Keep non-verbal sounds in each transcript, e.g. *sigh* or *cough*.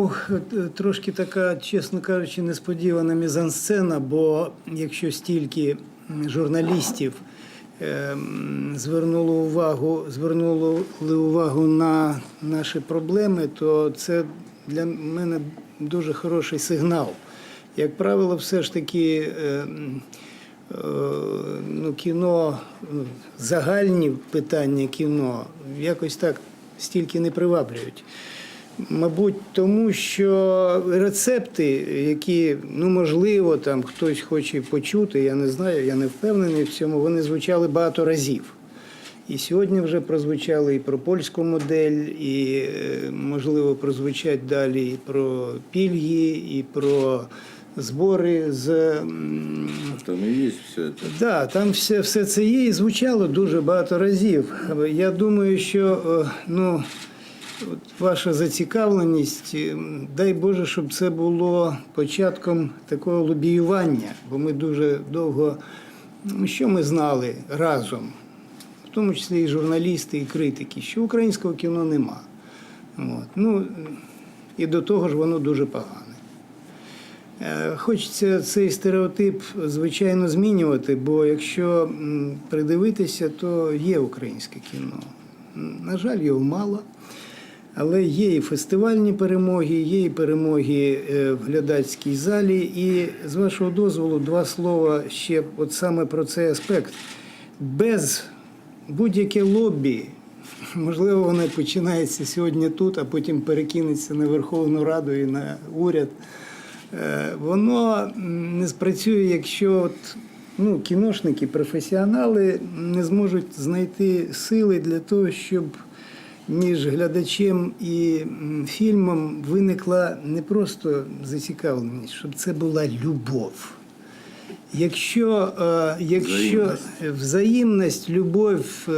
Ох, Трошки така, чесно кажучи, несподівана мізансцена, бо якщо стільки журналістів ем, звернуло увагу, звернули увагу на наші проблеми, то це для мене дуже хороший сигнал. Як правило, все ж таки ем, е, ну, кіно, е, загальні питання кіно якось так стільки не приваблюють. Мабуть, тому що рецепти, які ну можливо там хтось хоче почути, я не знаю, я не впевнений в цьому. Вони звучали багато разів. І сьогодні вже прозвучали і про польську модель, і е, можливо прозвучать далі і про пільги, і про збори з Там и есть все это. Да, там все, все це є і звучало дуже багато разів. Я думаю, що е, ну, от ваша зацікавленість, е, дай Боже, щоб це було початком такого лобіювання, бо ми дуже довго, що ми знали разом, в тому числі і журналісти, і критики, що українського кіно нема. От. Ну, і до того ж воно дуже погане. Е, Хочеться цей стереотип, звичайно, змінювати, бо якщо придивитися, то є українське кіно. На жаль, його мало. Але є і фестивальні перемоги, є і перемоги е, в глядацькій залі. І з вашого дозволу, два слова ще от саме про цей аспект. Без будь-яке лобі, *laughs* можливо, воно починається сьогодні тут, а потім перекинеться на Верховну Раду і на уряд. Е, Воно не спрацює, якщо от, ну, кіношники, професіонали не зможуть знайти сили для того, щоб між глядачем і фільмом виникла не просто зацікавленість, щоб це була любов. Якщо, е, якщо Взаємність. взаємність, любов е,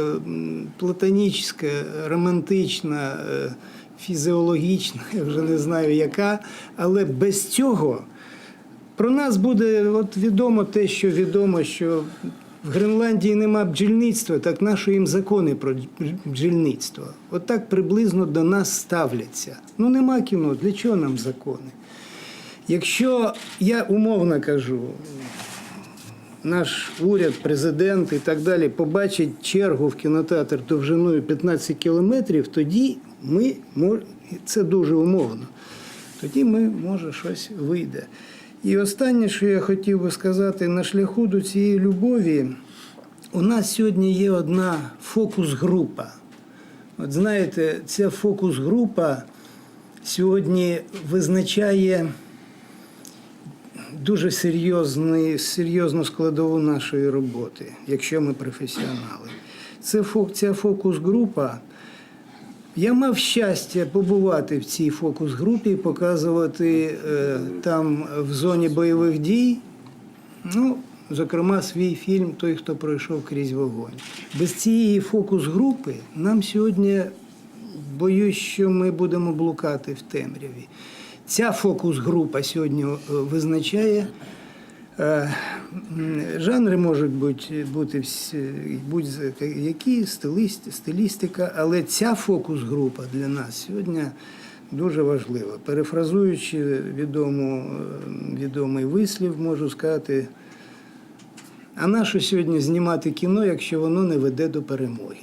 платонічна, романтична, е, фізіологічна, *laughs* я вже не знаю яка, але без цього про нас буде от відомо те, що відомо, що в Гренландії нема бджільництва, так наші їм закони про бджільництво. От так приблизно до нас ставляться. Ну нема кіно, для чого нам закони? Якщо я умовно кажу, наш уряд, президент і так далі побачить чергу в кінотеатр довжиною 15 кілометрів, тоді ми це дуже умовно. Тоді ми, може, щось вийде. І останнє, що я хотів би сказати, на шляху до цієї любові, у нас сьогодні є одна фокус-група. От знаєте, ця фокус-група сьогодні визначає дуже серйозний, серйозну складову нашої роботи, якщо ми професіонали. Це фо- ця фокус-група. Я мав щастя побувати в цій фокус-групі, показувати е, там в зоні бойових дій. Ну, зокрема, свій фільм Той, хто пройшов крізь вогонь. Без цієї фокус-групи нам сьогодні боюсь, що ми будемо блукати в темряві. Ця фокус-група сьогодні е, визначає. Е, Жанри можуть бути, бути будь-які, стиліст- стилістика, але ця фокус-група для нас сьогодні дуже важлива. Перефразуючи відому, е, відомий вислів, можу сказати, а нащо сьогодні знімати кіно, якщо воно не веде до перемоги?